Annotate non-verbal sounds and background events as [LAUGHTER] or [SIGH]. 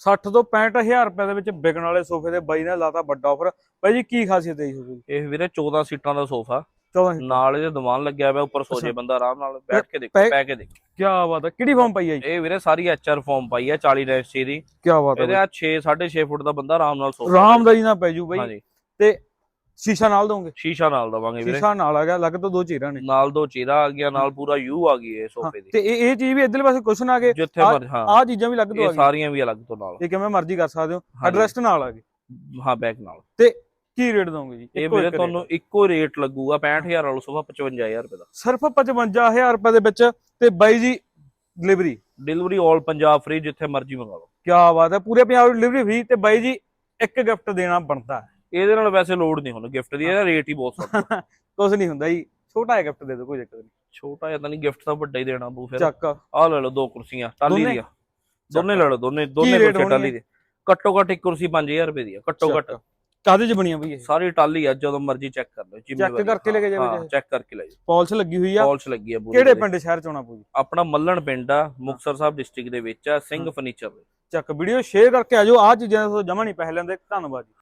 60 ਤੋਂ 65000 ਰੁਪਏ ਦੇ ਵਿੱਚ ਵਿਕਣ ਵਾਲੇ ਸੋਫੇ ਦੇ ਬਾਈ ਨੇ ਲਾਤਾ ਵੱਡਾ ਆਫਰ ਬਾਈ ਜੀ ਕੀ ਖਾਸੀਅਤ ਹੈ ਇਸ ਸੋਫੇ ਦੀ? ਇਹ ਵੀਰੇ 14 ਸੀਟਾਂ ਦਾ ਸੋਫਾ। 14 ਨਾਲ ਇਹਦੇ ਦੀਵਾਨ ਲੱਗਿਆ ਹੋਇਆ ਉੱਪਰ ਸੋ ਜੇ। ਬੰਦਾ ਆਰਾਮ ਨਾਲ ਬੈਠ ਕੇ ਦੇਖ ਪੈ- ਕੇ ਦੇਖ। ਕੀ ਬਾਤ ਹੈ ਕਿਹੜੀ ਫਾਰਮ ਪਾਈ ਹੈ ਇਹ ਵੀਰੇ ਸਾਰੀ ਐਚਆਰ ਫਾਰਮ ਪਾਈ ਹੈ 40 ਇੰਚ ਦੀ। ਕੀ ਬਾਤ ਇਹਦੇ ਹੈ ਆ 6 6.5 ਫੁੱਟ ਦਾ ਬੰਦਾ ਆਰਾਮ ਨਾਲ ਸੋ ਰਾਮਦਾਈ ਨਾ ਪੈ ਜੂ ਬਾਈ। ਤੇ ਸ਼ੀਸ਼ਾ ਨਾਲ ਦੋਗੇ ਸ਼ੀਸ਼ਾ ਨਾਲ ਦਵਾਂਗੇ ਵੀਰੇ। ਸ਼ੀਸ਼ਾ ਨਾਲ ਆ ਗਿਆ ਲੱਗ ਤਾਂ ਦੋ ਚੀਰਾਂ ਨੇ। ਨਾਲ ਦੋ ਚੀਰਾ ਆ ਗਿਆ ਨਾਲ ਪੂਰਾ ਯੂ ਆ ਗਈ ਇਹ ਸੋਫੇ ਦੀ। ਤੇ ਇਹ ਇਹ ਚੀਜ਼ ਵੀ ਇਧਰਲੇ ਪਾਸੇ ਕੁਸ਼ਨ ਆ ਗਏ। ਜਿੱਥੇ ਆ- ਹਾਂ। ਆਹ ਚੀਜ਼ਾਂ ਵੀ ਲੱਗ ਤੋਂ ਆ ਗਈਆਂ। ਸਾਰੀਆਂ ਵੀ ਅਲੱਗ ਤੋਂ ਨਾਲ। ਇਹ ਕਿਵੇਂ ਮਰਜ਼ੀ ਕਰ ਸਕਦੇ ਹੋ। ਹਾਂਜੀ। ਐਡਰੈਸਟ ਨਾਲ ਆ ਗਏ। ਹਾਂ ਬੈਕ ਨਾਲ। ਕੀ ਰੇਟ ਦੋਗੇ ਜੀ? ਇਹ ਵੀਰੇ ਤੁਹਾਨੂੰ ਇੱਕੋ ਰੇਟ ਲੱਗੂਗਾ 65000 ਵਾਲਾ ਸੋਫਾ 55000 ਰੁਪਏ ਦਾ। ਸਿਰਫ 55000 ਰੁਪਏ ਦੇ ਵਿੱਚ ਤੇ ਬਾਈ ਜੀ ਡਿਲੀਵਰੀ ਡਿਲੀਵਰੀ 올 ਪੰਜਾਬ ਫ੍ਰੀ ਜਿੱਥੇ ਮਰਜ਼ੀ ਮੰਗਾ ਲਓ। ਕੀ ਬਾਤ ਹੈ ਪੂਰੇ ਪੰਜਾਬ ਡਿਲੀਵਰੀ ਫ੍ਰੀ ਤੇ ਬਾਈ ਜੀ ਇੱਕ ਗਿਫਟ ਦੇਣਾ ਬਣਦਾ ਹੈ। ਇਹਦੇ ਨਾਲ ਵੈਸੇ ਲੋਡ ਨਹੀਂ ਹੁਣ ਗਿਫਟ ਦੀ ਇਹਦਾ ਰੇਟ ਹੀ ਬਹੁਤ [LAUGHS] ਸਸਤਾ ਕੁਝ ਨਹੀਂ ਹੁੰਦਾ ਜੀ ਛੋਟਾ ਜਿਹਾ ਗਿਫਟ ਦੇ ਦਿਓ ਕੋਈ ਚੱਕਰ ਨਹੀਂ। ਛੋਟਾ ਜਿਹਾ ਤਾਂ ਨਹੀਂ ਗਿਫਟ ਤਾਂ ਵੱਡਾ ਹੀ ਦੇਣਾ ਪਊ ਫਿਰ। ਚੱਕ। ਆਹ ਲੈ ਲਓ ਦੋ ਕੁਰਸੀਆਂ ਟਾਲੀ? ਦੀਆਂ। ਦੋਨੇ ਲੈ ਲਓ ਦੋਨੇ ਦੋਨੇ ਕੁਰਸੀਆਂ ਟਾਲੀ? ਦੀ ਘੱਟੋ ਘੱਟ ਇੱਕ ਕੁਰਸੀ 5000 ਰੁਪਏ ਦੀ ਆ ਘੱਟੋ ਘੱਟ। ਕਾਦੇ ਚ ਬਣੀਆਂ ਬਈ ਇਹ? ਸਾਰੀ ਟਾਲੀ ਆ ਜਦੋਂ ਮਰਜ਼ੀ ਚੈੱਕ ਕਰ ਲਓ ਜ਼ਿੰਮੇਵਾਰੀ ਕਰਕੇ ਲੈ ਕੇ ਜਾਵੇ। ਚੈੱਕ ਕਰਕੇ ਲੈ ਜਾਓ। ਪਾਲਿਸ਼ ਲੱਗੀ ਹੋਈ ਆ। ਪਾਲਿਸ਼ ਲੱਗੀ ਆ ਕਿਹੜੇ। ਪਿੰਡ ਸ਼ਹਿਰ ਚ ਆਉਣਾ ਪਊ ਜੀ? ਆਪਣਾ ਮੱਲਣ ਪਿੰਡ ਆ ਮੁਕਤਸਰ ਸਾਹਿਬ ਡਿਸਟ੍ਰਿਕਟ ਦੇ ਵਿੱਚ ਆ ਸਿੰਘ ਫਰਨੀਚਰ ਦੇ। ਚੱਕ ਵੀਡੀਓ ਸ਼ੇਅਰ ਕਰਕੇ ਆਜੋ ਆ ਚੀਜ਼ਾਂ ਤੋਂ ਜਮਾ ਨਹੀਂ ਪੈਸੇ ਲੈਂਦੇ ਧੰਨਵਾਦ ਜੀ।